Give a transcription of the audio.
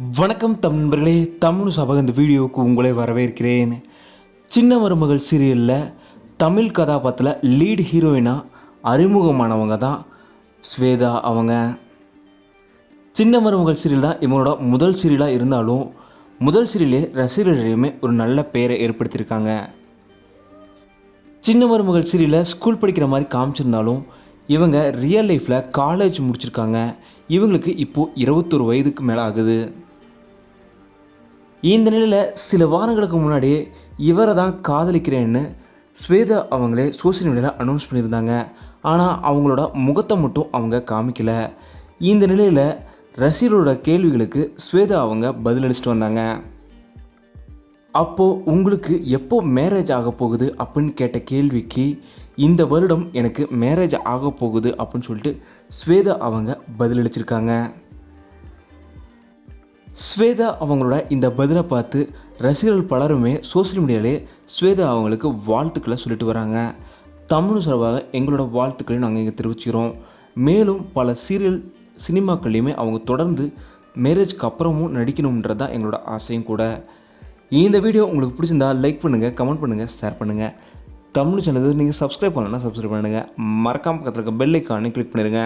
வணக்கம் நண்பர்களே தமிழ் சபக இந்த வீடியோவுக்கு உங்களை வரவேற்கிறேன். சின்ன மருமகள் சீரியலில் தமிழ் கதாபாத்திரத்தில் லீட் ஹீரோயினாக அறிமுகமானவங்க தான் ஸ்வேதா அவங்க. சின்ன மருமகள் சீரியல் தான் இவங்களோட முதல் சீரியலாக இருந்தாலும் முதல் சீரியலே ரசிகர்களிடையுமே ஒரு நல்ல பெயரை ஏற்படுத்தியிருக்காங்க. சின்ன மருமகள் சீரியலில் ஸ்கூல் படிக்கிற மாதிரி காமிச்சிருந்தாலும் இவங்க ரியல் லைஃப்பில் காலேஜ் முடிச்சிருக்காங்க. இவங்களுக்கு இப்போது இருபத்தொரு வயதுக்கு மேலே ஆகுது. இந்த நிலையில் சில வாரங்களுக்கு முன்னாடியே இவரை தான் காதலிக்கிறேன்னு ஸ்வேதா அவங்களே சோசியல் மீடியாவில் அனௌன்ஸ் பண்ணியிருந்தாங்க. ஆனால் அவங்களோட முகத்தை மட்டும் அவங்க காமிக்கல. இந்த நிலையில் ரசிகர்களோட கேள்விகளுக்கு ஸ்வேதா அவங்க பதிலளிச்சிட்டு வந்தாங்க. அப்போது உங்களுக்கு எப்போ மேரேஜ் ஆக போகுது? அப்படின்னு கேட்ட கேள்விக்கு இந்த வருடம் எனக்கு மேரேஜ் ஆக போகுது அப்படின்னு சொல்லிட்டு ஸ்வேதா அவங்க பதிலளிச்சிருக்காங்க ஸ்வேதா அவங்களோட இந்த பதிலை பார்த்து ரசிகர்கள் பலருமே சோஷியல் மீடியாவிலே ஸ்வேதா அவங்களுக்கு வாழ்த்துக்களை சொல்லிட்டு வராங்க. தமிழ் சார்பாக எங்களோட வாழ்த்துக்களையும் நாங்கள் இங்கே தெரிவிச்சுக்கிறோம். மேலும் பல சீரியல் சினிமாக்கள்லையுமே அவங்க தொடர்ந்து மேரேஜ்க்கு அப்புறமும் நடிக்கணுன்றது தான் எங்களோட ஆசையும் கூட. இந்த வீடியோ உங்களுக்கு பிடிச்சிருந்தா லைக் பண்ணுங்கள் கமெண்ட் பண்ணுங்கள் ஷேர் பண்ணுங்கள் தமிழ் சேனலுக்கு நீங்கள் சப்ஸ்கிரைப் பண்ணலன்னா சப்ஸ்கிரைப் பண்ணுங்கள் மறக்காமல் பக்கத்தில் இருக்க பெல் ஐக்கானே கிளிக் பண்ணிடுங்க.